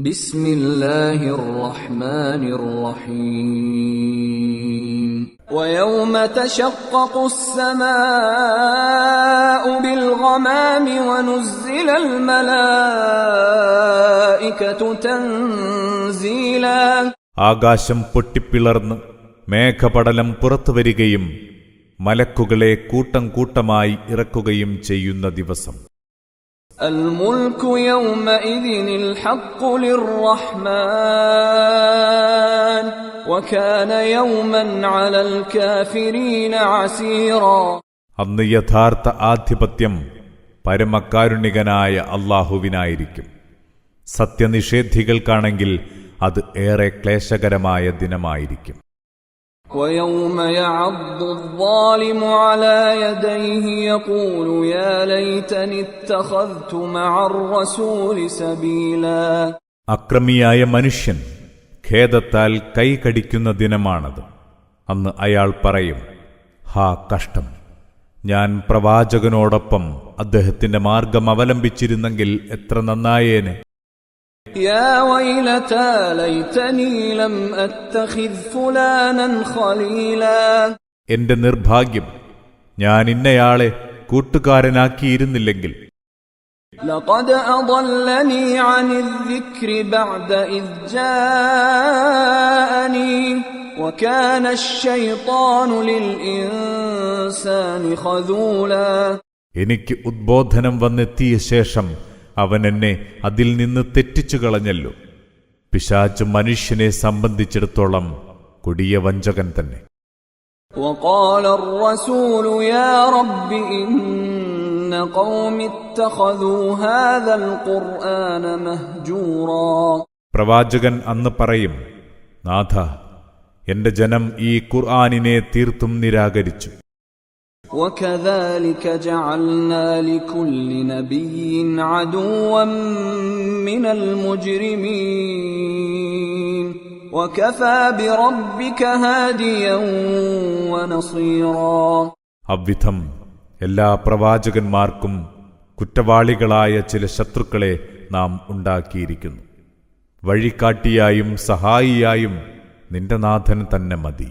بسم الله الرحمن الرحيم ويوم تشقق السماء بالغمام ونزل الملائكة تنزيلا ആകാശം പൊട്ടിപ്പിളർന്ന് മേഘപടലം പുറത്തുവരികയും മലക്കുകളെ കൂട്ടം കൂട്ടമായി ഇറക്കുകയും ചെയ്യുന്ന ദിവസം الملك يومئذ الحق للرحمن وكان يوما على الكافرين عسيرا അന്ന് യഥാർത്ഥ ആധിപത്യം പരമകാരുണികനായ അള്ളാഹുവിനായിരിക്കും സത്യനിഷേധികൾക്കാണെങ്കിൽ അത് ഏറെ ക്ലേശകരമായ ദിനമായിരിക്കും ويوم يعض الظالم على يديه يقول يا ليتني اتخذت مع الرسول سبيلا അക്രമിയായ മനുഷ്യൻ ഖേദത്താൽ കൈകടിക്കുന്ന ദിനമാണത് അന്ന് അയാൾ പറയും ഹാ കഷ്ടം ഞാൻ പ്രവാചകനോടൊപ്പം അദ്ദേഹത്തിന്റെ മാർഗം അവലംബിച്ചിരുന്നെങ്കിൽ എത്ര നന്നായേനെ يا ويلتى ليتني لم اتخذ فلانا خليلا എന്റെ നിർഭാഗ്യം ഞാൻ ഇന്നയാളെ കൂട്ടുകാരനാക്കിയിരുന്നില്ലെങ്കിൽ لقد اضلني عن الذكر بعد اذ جاءني وكان الشيطان للانسان خذولا എനിക്ക് ഉദ്ബോധനം വന്നെത്തിയ ശേഷം അവൻ എന്നെ അതിൽ നിന്ന് തെറ്റിച്ചു കളഞ്ഞല്ലോ പിശാച്ച് മനുഷ്യനെ സംബന്ധിച്ചിടത്തോളം കൊടിയ വഞ്ചകൻ തന്നെ وقال الرسول يا رب إن قوم اتخذوا هذا القرآن مهجورا പ്രവാചകൻ അന്ന് പറയും നാഥ എന്റെ ജനം ഈ ഖുർആാനിനെ തീർത്തും നിരാകരിച്ചു وكذلك جعلنا لكل نبي عدوا من المجرمين. وكفى بربك هاديا ونصيرا. അവ്വിധം എല്ലാ പ്രവാചകന്മാർക്കും കുറ്റവാളികളായ ചില ശത്രുക്കളെ നാം ഉണ്ടാക്കിയിരിക്കുന്നു. വഴികാട്ടിയായും സഹായിയായും നിന്റെ നാഥൻ തന്നെ മതി.